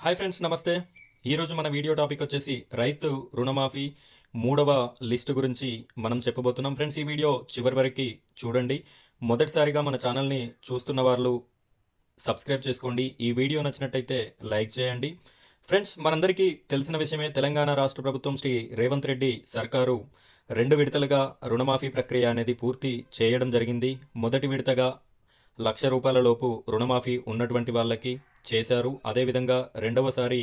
Hi friends నమస్తే. ఈరోజు మన వీడియో టాపిక్ వచ్చేసి రైతు రుణమాఫీ మూడవ లిస్ట్ గురించి మనం చెప్పబోతున్నాం. ఫ్రెండ్స్ ఈ వీడియో చివరి వరకు చూడండి. మొదటిసారిగా మన ఛానల్ని చూస్తున్న వాళ్ళు సబ్స్క్రైబ్ చేసుకోండి. ఈ వీడియో నచ్చినట్టయితే లైక్ చేయండి. ఫ్రెండ్స్ మనందరికీ తెలిసిన విషయమే తెలంగాణ రాష్ట్ర ప్రభుత్వం శ్రీ రేవంత్ రెడ్డి సర్కారు రెండు విడతలుగా రుణమాఫీ ప్రక్రియ అనేది పూర్తి చేయడం జరిగింది. మొదటి విడతగా లక్ష రూపాయల లోపు రుణమాఫీ ఉన్నటువంటి వాళ్ళకి చేశారు. అదేవిధంగా రెండవసారి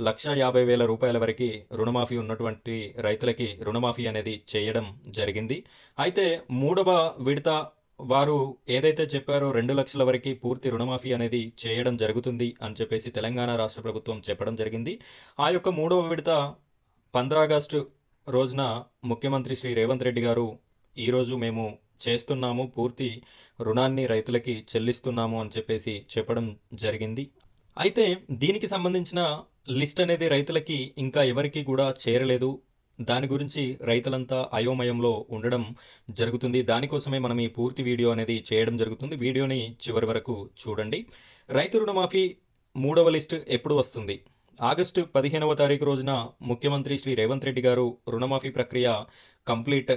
లక్ష యాభై వేల రూపాయల వరకు రుణమాఫీ ఉన్నటువంటి రైతులకి రుణమాఫీ అనేది చేయడం జరిగింది. అయితే మూడవ విడత వారు ఏదైతే చెప్పారో రెండు లక్షల వరకు పూర్తి రుణమాఫీ అనేది చేయడం జరుగుతుంది అని చెప్పేసి తెలంగాణ రాష్ట్ర ప్రభుత్వం చెప్పడం జరిగింది. ఆ యొక్క మూడవ విడత పంద్రా ఆగస్టు రోజున ముఖ్యమంత్రి శ్రీ రేవంత్ రెడ్డి గారు ఈరోజు మేము చేస్తున్నాము పూర్తి రుణాన్ని రైతులకి చెల్లిస్తున్నాము అని చెప్పేసి చెప్పడం జరిగింది. అయితే దీనికి సంబంధించిన లిస్ట్ అనేది రైతులకి ఇంకా ఎవరికి కూడా చేరలేదు. దాని గురించి రైతులంతా అయోమయంలో ఉండడం జరుగుతుంది. దానికోసమే మనం ఈ పూర్తి వీడియో అనేది చేయడం జరుగుతుంది. వీడియోని చివరి వరకు చూడండి. రైతు రుణమాఫీ మూడవ లిస్ట్ ఎప్పుడు వస్తుంది? ఆగస్టు పదిహేనవ తారీఖు రోజున ముఖ్యమంత్రి శ్రీ రేవంత్ రెడ్డి గారు రుణమాఫీ ప్రక్రియ కంప్లీట్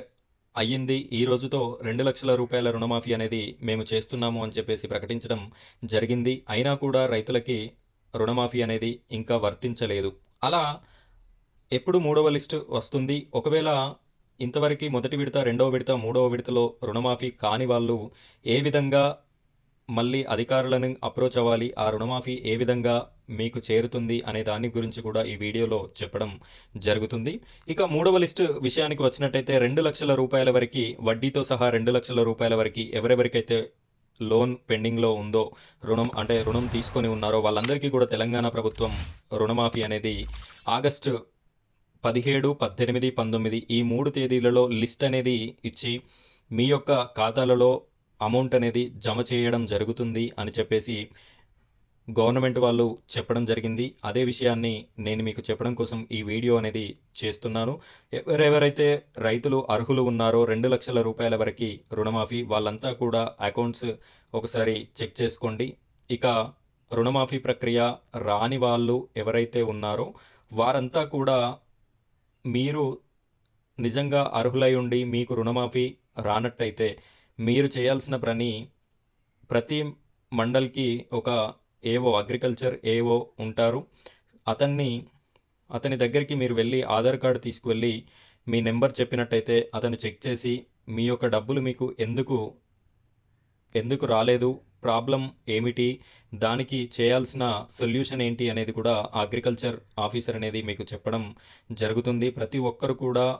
అయ్యింది. ఈ రోజుతో రెండు లక్షల రూపాయల రుణమాఫీ అనేది మేము చేస్తున్నాము అని చెప్పేసి ప్రకటించడం జరిగింది. అయినా కూడా రైతులకి రుణమాఫీ అనేది ఇంకా వర్తించలేదు. అలా ఎప్పుడు మూడవ లిస్టు వస్తుంది. ఒకవేళ ఇంతవరకు మొదటి విడత రెండవ విడత మూడవ విడతలో రుణమాఫీ కాని వాళ్ళు ఏ విధంగా మళ్ళీ అధికారులను అప్రోచ్ అవ్వాలి ఆ రుణమాఫీ ఏ విధంగా మీకు చేరుతుంది అనే దాని గురించి కూడా ఈ వీడియోలో చెప్పడం జరుగుతుంది. ఇక మూడవ లిస్ట్ విషయానికి వచ్చినట్టయితే రెండు లక్షల రూపాయల వరకు వడ్డీతో సహా రెండు లక్షల రూపాయల వరకు ఎవరెవరికైతే లోన్ పెండింగ్లో ఉందో రుణం అంటే రుణం తీసుకొని ఉన్నారో వాళ్ళందరికీ కూడా తెలంగాణ ప్రభుత్వం రుణమాఫీ అనేది ఆగస్టు పదిహేడు పద్దెనిమిది పంతొమ్మిది ఈ మూడు తేదీలలో లిస్ట్ అనేది ఇచ్చి మీ యొక్క ఖాతాలలో అమౌంట్ అనేది జమ చేయడం జరుగుతుంది అని చెప్పేసి గవర్నమెంట్ వాళ్ళు చెప్పడం జరిగింది. అదే విషయాన్ని నేను మీకు చెప్పడం కోసం ఈ వీడియో అనేది చేస్తున్నాను. ఎవరెవరైతే రైతులు అర్హులు ఉన్నారో రెండు లక్షల రూపాయల వరకు రుణమాఫీ వాళ్ళంతా కూడా అకౌంట్స్ ఒకసారి చెక్ చేసుకోండి. ఇక రుణమాఫీ ప్రక్రియ రాని వాళ్ళు ఎవరైతే ఉన్నారో వారంతా కూడా మీరు నిజంగా అర్హులై ఉండి మీకు రుణమాఫీ రానట్టయితే మీరు చేయాల్సిన పని ప్రతి మండల్కి ఒక ఏవో అగ్రికల్చర్ ఏవో ఉంటారు. అతన్ని అతని దగ్గరికి మీరు వెళ్ళి ఆధార్ కార్డు తీసుకువెళ్ళి మీ నెంబర్ చెప్పినట్టయితే అతను చెక్ చేసి మీ యొక్క డబ్బులు మీకు ఎందుకు ఎందుకు రాలేదు ప్రాబ్లం ఏమిటి దానికి చేయాల్సిన సొల్యూషన్ ఏంటి అనేది కూడా అగ్రికల్చర్ ఆఫీసర్ అనేది మీకు చెప్పడం జరుగుతుంది. ప్రతి ఒక్కరు కూడా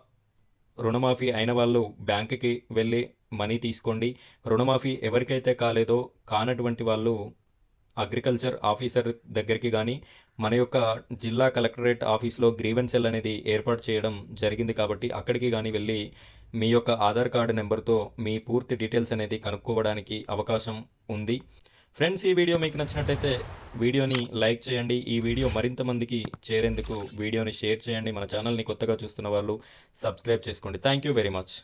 రుణమాఫీ అయిన వాళ్ళు బ్యాంకుకి వెళ్ళి మనీ తీసుకోండి. రుణమాఫీ ఎవరికైతే కాలేదో కానటువంటి వాళ్ళు అగ్రికల్చర్ ఆఫీసర్ దగ్గరికి కానీ మన యొక్క జిల్లా కలెక్టరేట్ ఆఫీస్లో గ్రీవెన్సెల్ సెల్ అనేది ఏర్పాటు చేయడం జరిగింది కాబట్టి అక్కడికి కానీ వెళ్ళి మీ యొక్క ఆధార్ కార్డు నెంబర్తో మీ పూర్తి డీటెయిల్స్ అనేది కనుక్కోవడానికి అవకాశం ఉంది. ఫ్రెండ్స్ ఈ వీడియో మీకు నచ్చినట్టయితే వీడియోని లైక్ చేయండి. ఈ వీడియో మరింత మందికి చేరేందుకు వీడియోని షేర్ చేయండి. మన ఛానల్ని కొత్తగా చూస్తున్న వాళ్ళు సబ్స్క్రైబ్ చేసుకోండి. Thank you very much.